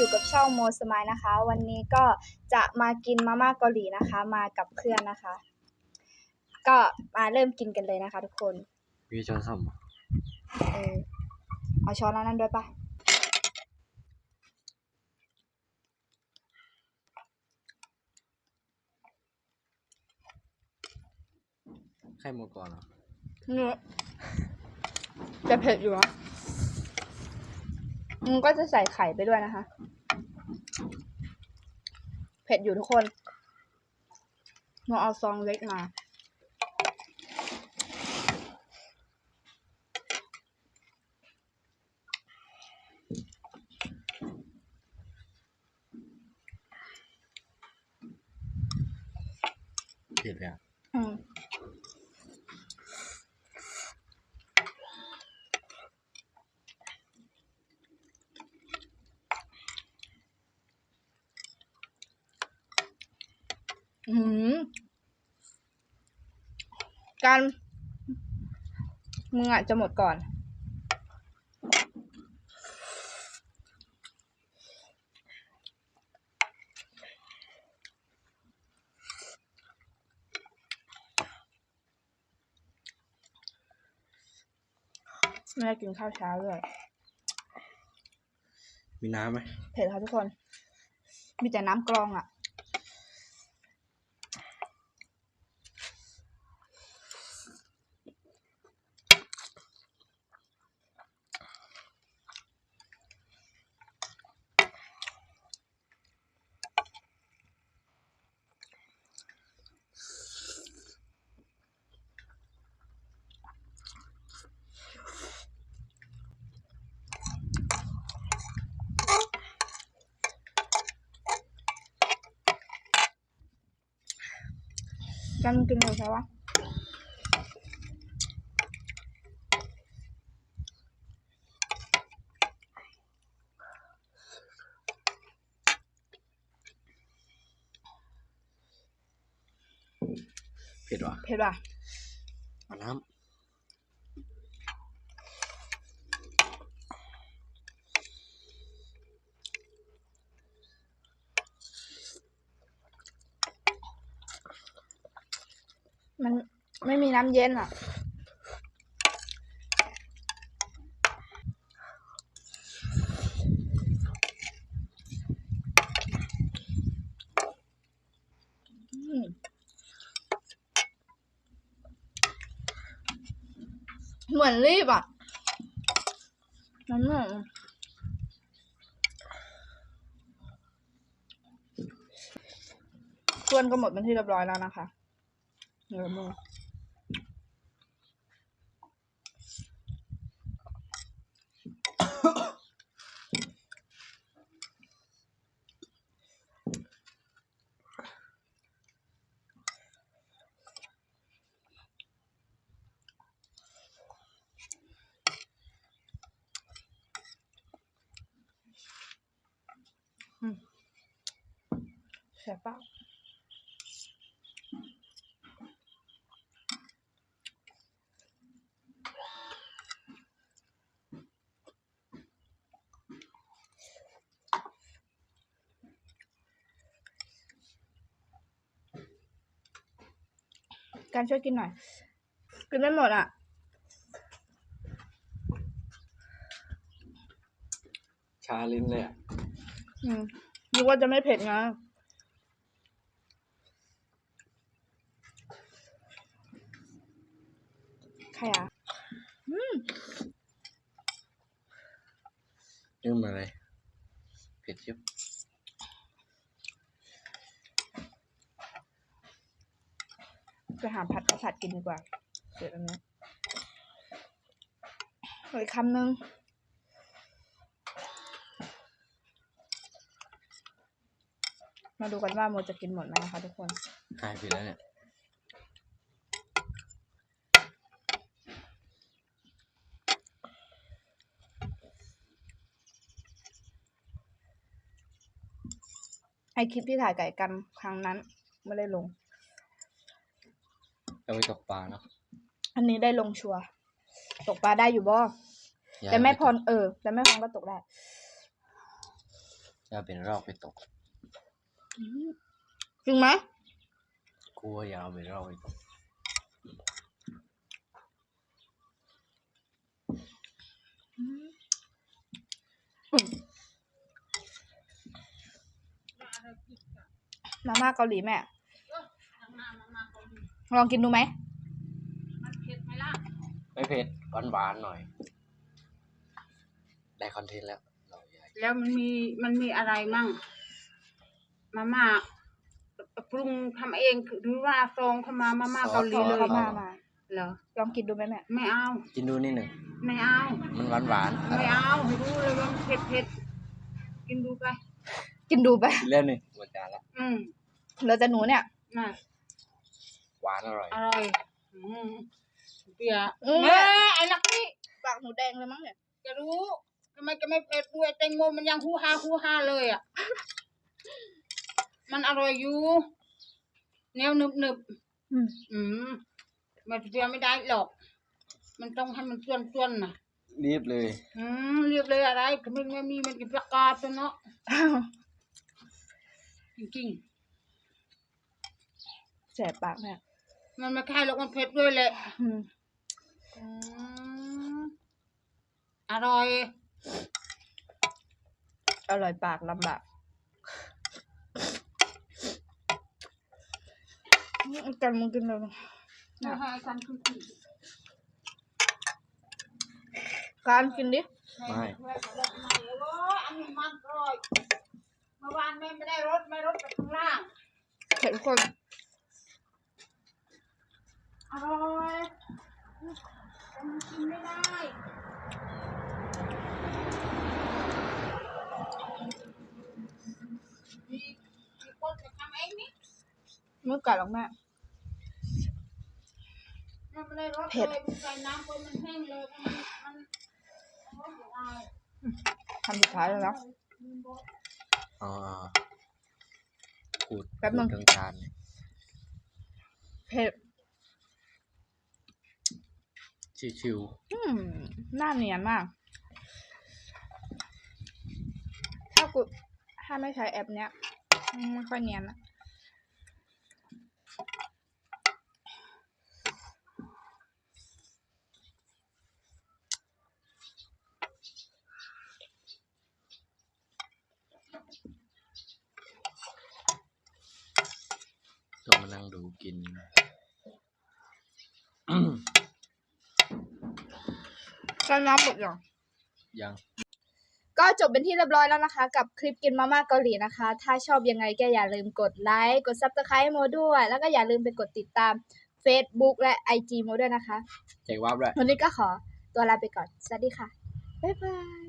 อยู่กับช่องโมสมายนะคะ วันนี้ก็จะมากินมาม่าเกาหลีนะคะ มากับเพื่อนนะคะ ก็มาเริ่มกินกันเลยนะคะ ทุกคนมีช้อนส้อมเหรอเออเอาช้อนแล้วนั่นด้วยปะไข่หมดก่อนเหรอเนื้อจะเผ็ดอยู่นะ มันก็จะใส่ไข่ไปด้วยนะคะ เผ็ดอยู่ทุกคนเราเอาซองเล็กมา เผ็ดเลยอะ อืม การมึงอะจะหมดก่อนไม่ได้กินข้าวเช้าด้วย มีน้ำไหม เผ็ดค่ะทุกคน มีแต่น้ำกรองอะกันกินเลยใช่ปะ เผ็ดว่ะเผ็ดป่ะเมันไม่มีน้ำเย็นอะ เหมือนรีบอะนั่นน่ะส่วนก็หมดเป็นที่เรียบร้อยแล้วนะคะ เหลือมือ การช่วยกินหน่อย กินไม่หมดอะำชาลิ้นเลยอะอืมนึกว่าจะไม่เผ็ดไงใครอะนึ่งมาเลยเผ็ดชิบ ไปหาผัดข้าวผัดกินดีกว่าเดี๋ยวอันนี้ขออีกคำนึงมาดูกันว่าโมจะกินหมดไหมนะคะทุกคนหายเผ็ดแล้วเนี่ยไอคลิปที่ถ่ายไก่กันครั้งนั้นไม่ได้ลง เราไปตกปลาเนาะอันนี้ได้ลงชัวร์ตกปลาได้อยู่บ่ยายแต่แม่พไปตรเออแต่แม่พรก็ตกได้จะเป็นรอกไปตก จริงไหมกลัวอยาวเป็นรอกไปตกมาม่าเกาหลีแม่ ลองกินดูไหมมันเผ็ดไหมล่ะไม่เผ็ดหวานหวานๆหน่อย ได้คอนเทนต์แล้วเราใหญ่แล้วมันมีมันมีอะไรมั่ง มาม่าปรุงทำเองหรือว่าซองเข้ามามาม่าเกาหลีเลยเขามามาเหรอลองกินดูไหมแม่ ไม่เอา กินดูนิดหนึ่งไม่เอา มันหวานหวานๆไม่เอาให้รู้เลยว่ามันเผ็ดเผ็ดกินดูไป กินดูไปกินแล้วหนึ่งหมดจานละอืมเหลือแต่หนูเนี่ยน่ะ หวานอร่อย อร่อยอืมเปียอืมแม่ไอ้ลักนี่ปากหนูแดงเลยมั้งเนี่ยจะรู้ทำไมจะไม่เผ็ดด้วยแตงโมมันยังฮู้ฮาฮู้ฮาเลยอะ มันอร่อยอยู่เนียวหนึบหนึบอืมอืมมันเปียไม่ได้หรอก มันต้องให้มันส่วนส่วนๆน่ะรีบเลย อืมเรียบเลยอะไรก็ไม่ไม่มีมันกินประกาศตัวเนาะจริงแสบปากแม่ๆ มันไม่ใช่หรอกมันเผ็ดด้วยแหละอืมอืมอร่อย อร่อยปากลำบากอืมกันมึงกินเลยไม่ให้กันคือกินการกินดิ ไม่ไม่รถไม่โอ้ยอันนี้มันอร่อยเมื่อวานแม่ไม่ได้รถไม่รถไปข้างล่างเผ็ดทุกคน อร่อยแต่มันกินไม่ได้มีมีคนจะทำเองนี่มือกัดหรอกแม่มันไม่ได้รสเผ็ดเลยมันใส่น้ำไปมันแห้งเลยมันมันมันรสอะไรทำสุดท้ายแล้วนะอ๋อขูดแป๊บนึง ขูดทั้งจานเลยเผ็ด ชิวอืมหน้าเนียนมาก ถ้ากูถ้าไม่ใช้แอปเนี้ยอืมไม่ค่อยเนียนนะๆต้องมานั่งดูกิน กันน้ำหมดยังยังก็จบเป็นที่เรียบร้อยแล้วนะคะ กับคลิปกินมาม่าเกาหลีนะคะ ถ้าชอบยังไงก็อย่าลืมกดไลค์กด subscribe ให้โมด้วย แล้วก็อย่าลืมไปกดติดตาม Facebook และ IG โมด้วยนะคะแจกวับด้วยวันนี้ก็ขอตัวลาไปก่อน สวัสดีค่ะ บ๊ายบาย